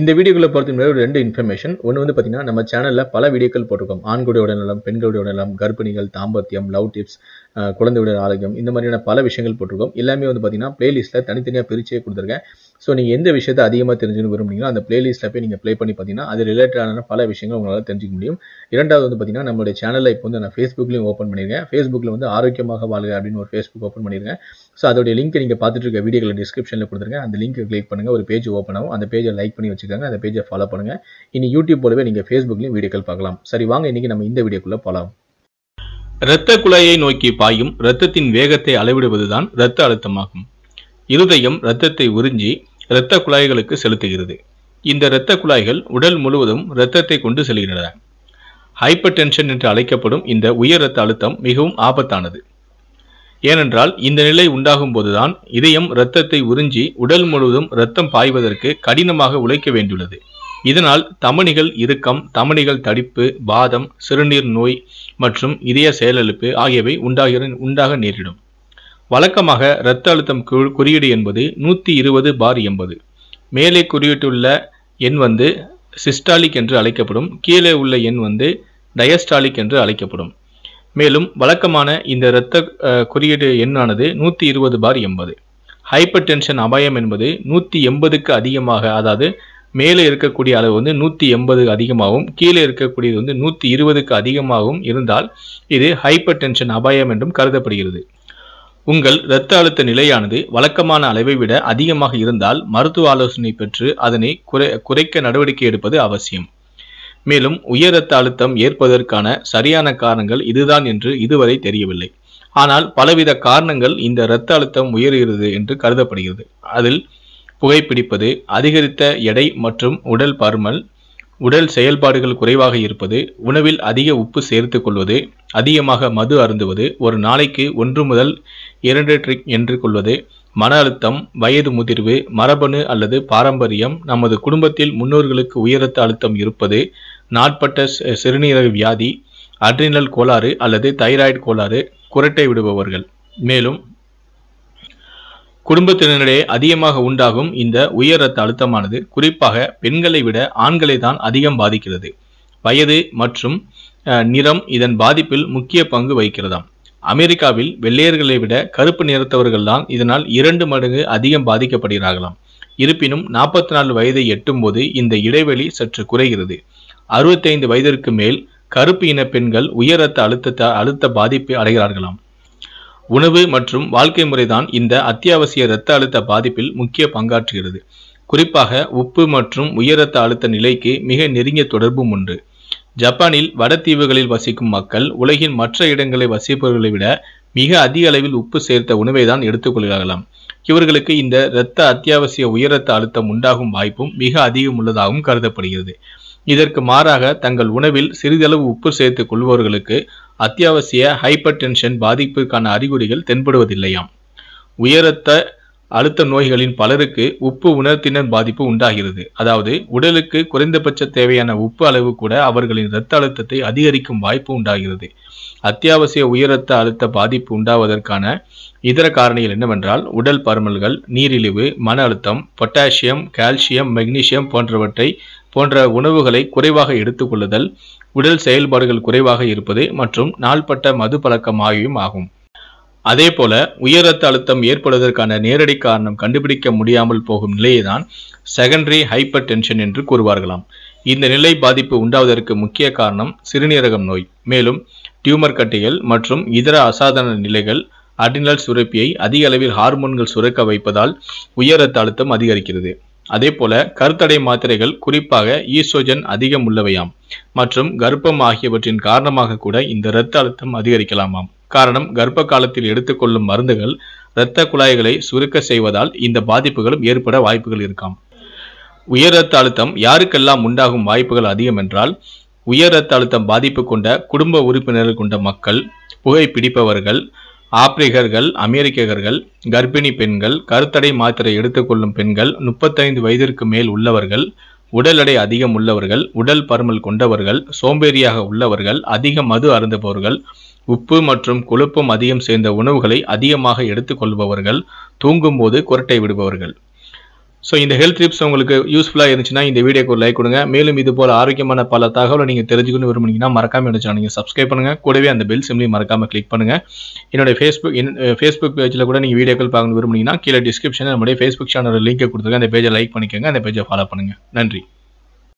இந்த வீடியோக்குள்ள பொறுத்த ஒரு ரெண்டு இன்ஃபர்மேஷன் ஒன்று வந்து பார்த்தீங்கன்னா நம்ம சேனலில் பல வீடியோக்கள் போட்டிருக்கோம். ஆண்களுடைய உடல்நலம் பெண்களுடைய உடல்நலம் கர்ப்பிணிகள் தாம்பத்தியம் லவ் டிப்ஸ் குழந்தையுடைய ஆரோக்கியம் இந்த மாதிரியான பல விஷயங்கள் போட்டிருக்கோம். எல்லாமே வந்து பார்த்தீங்கன்னா பிளேலிஸ்ட்டில் தனித்தனியாக பிரிச்சே கொடுத்துருக்கேன். ஸோ நீங்கள் எந்த விஷயத்தை அதிகமாக தெரிஞ்சுக்கணும் விரும்புனீங்களோ அந்த பிளேலிஸ்ட்டில் போய் நீங்கள் ப்ளே பண்ணி பார்த்தீங்கன்னா அது ரிலேட்டடான பல விஷயங்கள் உங்களால் தெரிஞ்சிக்க முடியும். இரண்டாவது வந்து பார்த்தீங்கன்னா நம்மளுடைய சேனலில் இப்போ வந்து நான் ஃபேஸ்புக்லேயும் ஓப்பன் பண்ணியிருக்கேன். ஃபேஸ்புக்கில் வந்து ஆரோக்கியமாக வாழ்க அப்படின்னு ஒரு ஃபேஸ்புக் ஓப்பன் பண்ணியிருக்கேன். ஸோ அதோடைய லிங்க் நீங்கள் பார்த்துட்டு இருக்க வீடியோக்களை டிஸ்கிரிப்ஷனில் கொடுத்துருக்கேன். அந்த லிங்க்கை கிளிக் பண்ணுங்கள் ஒரு பேஜ் ஓப்பன் ஆகும். அந்த பேஜை லைக் பண்ணி வச்சுக்கோங்க. அந்த பேஜை ஃபாலோ பண்ணுங்கள் இனி யூடியூப் போலவே நீங்கள் ஃபேஸ்புக்லேயும் வீடியோக்கள் பார்க்கலாம். சரி வாங்க இன்றைக்கி நம்ம இந்த வீடியோக்குள்ளே போகலாம் இரத்த குழாயை நோக்கி பாயும் இரத்தத்தின் வேகத்தை அளவிடுவதுதான் இரத்த அழுத்தமாகும். இருதயம் இரத்தத்தை உறிஞ்சி இரத்த குழாய்களுக்கு செலுத்துகிறது. இந்த இரத்த குழாய்கள் உடல் முழுவதும் இரத்தத்தை கொண்டு செல்கின்றன. ஹைப்பர் டென்ஷன் என்று அழைக்கப்படும் இந்த உயர் இரத்த அழுத்தம் மிகவும் ஆபத்தானது. ஏனென்றால் இந்த நிலை உண்டாகும் போதுதான் இதயம் இரத்தத்தை உறிஞ்சி உடல் முழுவதும் இரத்தம் பாய்வதற்கு கடினமாக உழைக்க வேண்டியுள்ளது. இதனால் தமனிகள் இறுக்கம் தமனிகள் தடிப்பு பாதம் சிறுநீர் நோய் மற்றும் இதய செயலிழப்பு ஆகியவை உண்டாகிற உண்டாக நேரிடும். வழக்கமாக இரத்த அழுத்தம் குறியீடு என்பது நூற்றி இருபது பார் எண்பது. மேலே குறியிட்டுள்ள எண் வந்து சிஸ்டாலிக் என்று அழைக்கப்படும். கீழே உள்ள எண் வந்து டயஸ்டாலிக் என்று அழைக்கப்படும். மேலும் வழக்கமான இந்த இரத்த குறியீடு எண்ணானது நூற்றி இருபது பார் எண்பது. ஹைப்பர் டென்ஷன் அபாயம் என்பது நூற்றி எண்பதுக்கு அதிகமாக அதாவது மேலே இருக்கக்கூடிய அளவு வந்து நூற்றி எண்பது அதிகமாகவும் கீழே இருக்கக்கூடியது வந்து நூற்றி இருபதுக்கு அதிகமாகவும் இருந்தால் இது ஹைப்பர் டென்ஷன் அபாயம் என்றும் கருதப்படுகிறது. உங்கள் இரத்த அழுத்த நிலையானது வழக்கமான அளவை விட அதிகமாக இருந்தால் மருத்துவ ஆலோசனை பெற்று அதனை குறை குறைக்க நடவடிக்கை எடுப்பது அவசியம். மேலும் உயர் இரத்த அழுத்தம் ஏற்பதற்கான சரியான காரணங்கள் இதுதான் என்று இதுவரை தெரியவில்லை. ஆனால் பலவித காரணங்கள் இந்த இரத்த அழுத்தம் உயர்கிறது என்று கருதப்படுகிறது. அதில் புகைப்பிடிப்பது அதிகரித்த எடை மற்றும் உடல் பருமல் உடல் செயல்பாடுகள் குறைவாக இருப்பது உணவில் அதிக உப்பு சேர்த்துக் கொள்வது அதிகமாக மது அருந்துவது ஒரு நாளைக்கு ஒன்று முதல் இரண்டு ட்ரிக் என்று கொள்வது மன அழுத்தம் வயது முதிர்வு மரபணு அல்லது பாரம்பரியம். நமது குடும்பத்தில் முன்னோர்களுக்கு உயரத்த அழுத்தம் இருப்பது நாட்பட்ட சிறுநீரக வியாதி அட்ரினல் கோளாறு அல்லது தைராய்டு கோளாறு குரட்டை விடுபவர்கள். மேலும் குடும்பத்தினரிடையே அதிகமாக உண்டாகும் இந்த உயர் ரத்த அழுத்தமானது குறிப்பாக பெண்களை விட ஆண்களை தான் அதிகம் பாதிக்கிறது. வயது மற்றும் நிறம் இதன் பாதிப்பில் முக்கிய பங்கு வகிக்கிறதாம். அமெரிக்காவில் வெள்ளையர்களை விட கருப்பு நிறத்தவர்கள் தான் இதனால் இரண்டு மடங்கு அதிகம் பாதிக்கப்படுகிறார்களாம். இருப்பினும் நாற்பத்தி நாலு வயதை எட்டும்போது இந்த இடைவெளி சற்று குறைகிறது. அறுபத்தைந்து வயதிற்கு மேல் கருப்பு இன பெண்கள் உயர் ரத்த அழுத்த அழுத்த பாதிப்பு அடைகிறார்களாம். உணவு மற்றும் வாழ்க்கை முறைதான் இந்த அத்தியாவசிய இரத்த அழுத்த பாதிப்பில் முக்கிய பங்காற்றுகிறது. குறிப்பாக உப்பு மற்றும் உயர் ரத்த அழுத்த நிலைக்கு மிக நெருங்கிய தொடர்பும் உண்டு. ஜப்பானில் வடத்தீவுகளில் வசிக்கும் மக்கள் உலகின் மற்ற இடங்களை வசிப்பவர்களை விட மிக அதிக அளவில் உப்பு சேர்த்த உணவை தான் எடுத்துக்கொள்கிறார்களாம் இவர்களுக்கு இந்த இரத்த அத்தியாவசிய உயர் அழுத்தம் உண்டாகும் வாய்ப்பும் மிக அதிகம் உள்ளதாகவும் கருதப்படுகிறது. இதற்கு மாறாக தங்கள் உணவில் சிறிதளவு உப்பு சேர்த்துக் கொள்பவர்களுக்கு அத்தியாவசிய ஹைப்பர் டென்ஷன் பாதிப்புக்கான அறிகுறிகள் தென்படுவதில்லையாம். உயரத்த அழுத்த நோய்களின் பலருக்கு உப்பு உணர்த்தினர் பாதிப்பு உண்டாகிறது. அதாவது உடலுக்கு குறைந்தபட்ச தேவையான உப்பு அளவு கூட அவர்களின் இரத்த அழுத்தத்தை அதிகரிக்கும் வாய்ப்பு உண்டாகிறது. அத்தியாவசிய உயரத்த அழுத்த பாதிப்பு உண்டாவதற்கான இதர காரணிகள் என்னவென்றால் உடல் பருமல்கள் நீரிழிவு மன அழுத்தம் பொட்டாசியம் கால்சியம் மெக்னீசியம் போன்றவற்றை போன்ற உணவுகளை குறைவாக எடுத்துக்கொள்ளுதல் உடல் செயல்பாடுகள் குறைவாக இருப்பது மற்றும் நாள்பட்ட மது பழக்கம் ஆகியும் ஆகும். அதேபோல உயர் ரத்த அழுத்தம் ஏற்படுவதற்கான நேரடி காரணம் கண்டுபிடிக்க முடியாமல் போகும் நிலையைதான் செகண்டரி ஹைப்பர் டென்ஷன் என்று கூறுவார்களாம். இந்த நிலை பாதிப்பு உண்டாவதற்கு முக்கிய காரணம் சிறுநீரகம் நோய். மேலும் டியூமர் கட்டிகள் மற்றும் இதர அசாதாரண நிலைகள் அடினல் சுரப்பியை அதிக அளவில் ஹார்மோன்கள் சுரக்க வைப்பதால் உயர் ரத்த அழுத்தம் அதிகரிக்கிறது. அதேபோல கருத்தடை மாத்திரைகள் குறிப்பாக ஈஸ்ட்ரோஜன் அதிகம் உள்ளவையாம். மற்றும் கர்ப்பம் ஆகியவற்றின் காரணமாக கூட இந்த இரத்த அழுத்தம் அதிகரிக்கலாமாம். காரணம் கர்ப்ப காலத்தில் எடுத்துக்கொள்ளும் மருந்துகள் இரத்த குழாய்களை சுருக்க செய்வதால் இந்த பாதிப்புகளும் ஏற்பட வாய்ப்புகள் இருக்காம். உயர் ரத்த அழுத்தம் யாருக்கெல்லாம் உண்டாகும் வாய்ப்புகள் அதிகம் என்றால் உயர் இரத்த அழுத்தம் பாதிப்பு கொண்ட குடும்ப உறுப்பினர்கள் கொண்ட மக்கள் புகை பிடிப்பவர்கள் ஆப்பிரிக்கர்கள் அமெரிக்கர்கள் கர்ப்பிணி பெண்கள் கருத்தடை மாத்திரை எடுத்துக்கொள்ளும் பெண்கள் முப்பத்தைந்து வயதிற்கு மேல் உள்ளவர்கள் உடல் எடை அதிகம் உள்ளவர்கள் உடல் பருமல் கொண்டவர்கள் சோம்பேறியாக உள்ளவர்கள் அதிக மது அருந்துபவர்கள் உப்பு மற்றும் கொழுப்பும் அதிகம் சேர்ந்த உணவுகளை அதிகமாக எடுத்துக்கொள்பவர்கள் தூங்கும்போது குரட்டை விடுபவர்கள். ஸோ இந்த ஹெல்த் டிப்ஸ் உங்களுக்கு யூஸ்ஃபுல்லாக இருந்துச்சுன்னா இந்த வீடியோக்கு ஒரு லைக் கொடுங்க. மேலும் இது போல் ஆரோக்கியமான பல தகவலை நீங்கள் தெரிஞ்சுக்கணும் விரும்புனீங்கன்னா மறக்காமல் என்ன நீங்கள் சப்ஸ்கிரைப் பண்ணுங்கள் கூடவே அந்த பெல் சிம்லையும் மறக்காமல் கிளிக் பண்ணுங்கள் என்னுடைய ஃபேஸ்புக் ஃபேஸ்புக் பேஜில் கூட நீங்கள் வீடியோக்கள் பார்க்கணும் விரும்புனீங்கன்னா கீழே டிஸ்கிரிப்ஷனில் நம்முடைய ஃபேஸ்புக் சேனல் லிங்கை கொடுத்துருங்க. அந்த பேஜை லைக் பண்ணிக்கோங்க. அந்த பேஜை ஃபாலோ பண்ணுங்கள் நன்றி.